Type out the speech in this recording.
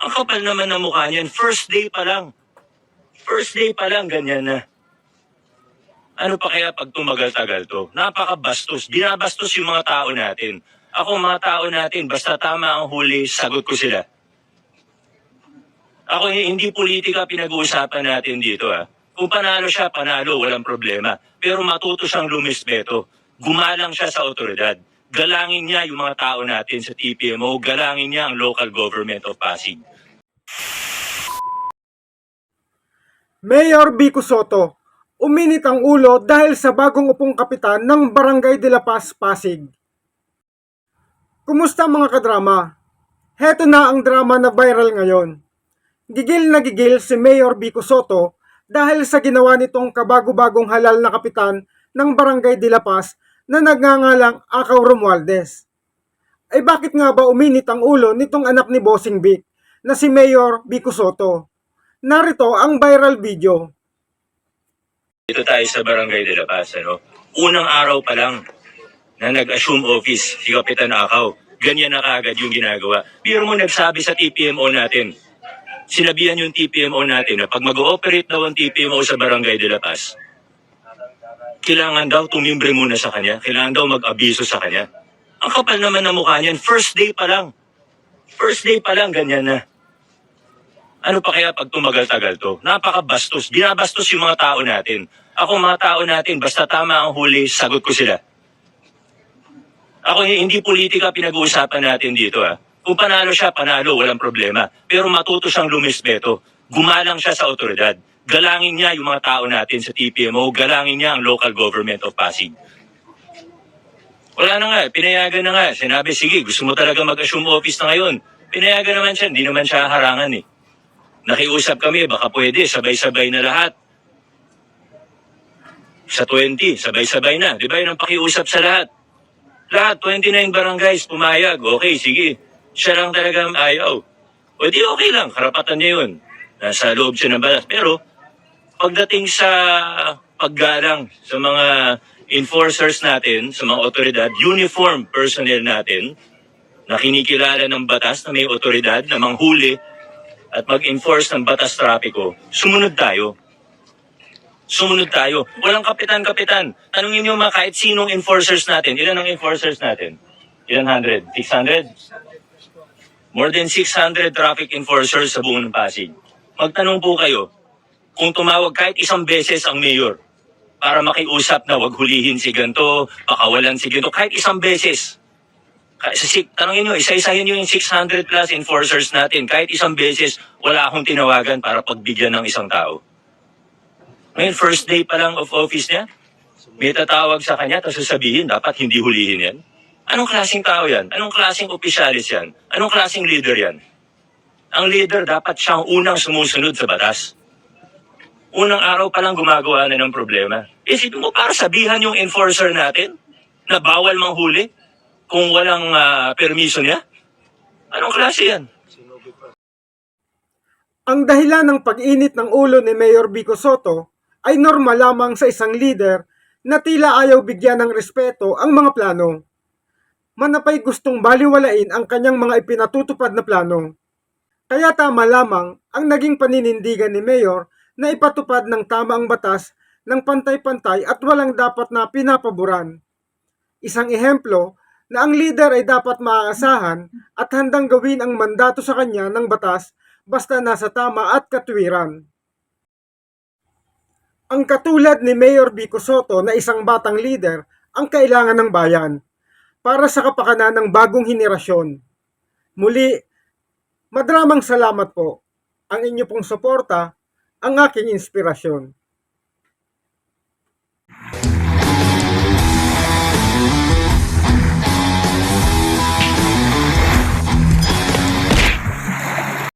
Ang kapal naman ng mukha niyan. First day pa lang. First day pa lang, ganyan na. Ano pa kaya pag tumagal-tagal to? Napakabastos. Binabastos yung mga tao natin. Ako, mga tao natin, basta tama ang huli, sagot ko sila. Ako, hindi politika pinag-uusapan natin dito ah. Kung panalo siya, panalo, walang problema. Pero matuto siyang lumispeto. Gumalang siya sa otoridad. Galangin niya yung mga tao natin sa TPMO, galangin niya ang local government of Pasig. Mayor Vico Soto, uminit ang ulo dahil sa bagong upong kapitan ng Barangay de la Paz, Pasig. Kumusta mga kadrama? Heto na ang drama na viral ngayon. Gigil na gigil si Mayor Vico Soto dahil sa ginawa nitong kabago-bagong halal na kapitan ng Barangay de la Paz na nagngangalang Akaw Romualdez. Ay bakit nga ba uminit ang ulo nitong anak ni Bossing Vic na si Mayor Vico Soto? Narito ang viral video. Dito tayo sa Barangay de la Paz, ano? Unang araw pa lang na nag-assume office si Kapitan Akaw. Ganyan na kagad yung ginagawa. Biro mo nagsabi sa TPMO natin. Sinabihan yung TPMO natin na pag mag-ooperate daw ang TPMO sa Barangay de la Paz, kailangan daw tumimbre muna sa kanya. Kailangan daw mag-abiso sa kanya. Ang kapal naman ng mukha niyan. First day pa lang. First day pa lang, ganyan na. Ano pa kaya pag tumagal-tagal to? Napakabastos. Binabastos yung mga tao natin. Ako mga tao natin, basta tama ang huli, sagot ko sila. Ako hindi politika pinag-uusapan natin dito ah. Kung panalo siya, panalo, walang problema. Pero matuto siyang lumispeto. Gumalang siya sa otoridad. Galangin niya yung mga tao natin sa TPMO, galangin niya ang local government of Pasig. Wala na nga, pinayagan na nga. Sinabi, sige, gusto mo talaga mag-assume office na ngayon. Pinayagan naman siya, hindi naman siya harangan eh. Nakiusap kami, baka pwede, sabay-sabay na lahat. Sa 20, sabay-sabay na. Di ba yun ang pakiusap sa lahat? Lahat, 29 barangays, pumayag. Okay, sige. Siya lang talagang ayaw. O di okay lang, karapatan niya yun. Nasa loob siya ng batas. Pero, pagdating sa paggalang sa mga enforcers natin, sa mga otoridad, uniform personnel natin, na kinikilala ng batas na may otoridad na manghuli at mag-enforce ng batas trapiko, sumunod tayo. Sumunod tayo. Walang kapitan-kapitan. Tanungin niyo mga kahit sinong enforcers natin. Ilan ang enforcers natin? Ilan hundred? 600? More than 600 traffic enforcers sa buong Pasig. Magtanong po kayo, kung tumawag kahit isang beses ang mayor para makiusap na wag hulihin si ganto, pakawalan si ganto, kahit isang beses. Ka- Sa, sik- tanongin nyo, isa-isahin nyo yung 600 plus enforcers natin. Kahit isang beses, wala akong tinawagan para pagbigyan ng isang tao. Ngayon, first day pa lang of office niya, may tatawag sa kanya, tapos sasabihin, dapat hindi hulihin yan. Anong klaseng tao yan? Anong klaseng opisyalis yan? Anong klaseng leader yan? Ang leader, dapat siyang unang sumusunod sa batas. Unang araw pa lang gumagawa na ng problema. Isipin mo, para sabihan yung enforcer natin na bawal manghuli kung walang ah, permiso niya? Anong klase yan? Ang dahilan ng pag-init ng ulo ni Mayor Vico Soto ay normal lamang sa isang leader na tila ayaw bigyan ng respeto ang mga plano. Manapay gustong baliwalain ang kanyang mga ipinatutupad na plano. Kaya tama lamang ang naging paninindigan ni Mayor na ipatupad ng tama ang batas ng pantay-pantay at walang dapat na pinapaboran. Isang ehemplo na ang leader ay dapat maaasahan at handang gawin ang mandato sa kanya ng batas basta nasa tama at katwiran. Ang katulad ni Mayor Vico Soto na isang batang leader ang kailangan ng bayan para sa kapakanan ng bagong henerasyon. Muli, madramang salamat po. Ang inyo pong suporta, ang aking inspirasyon.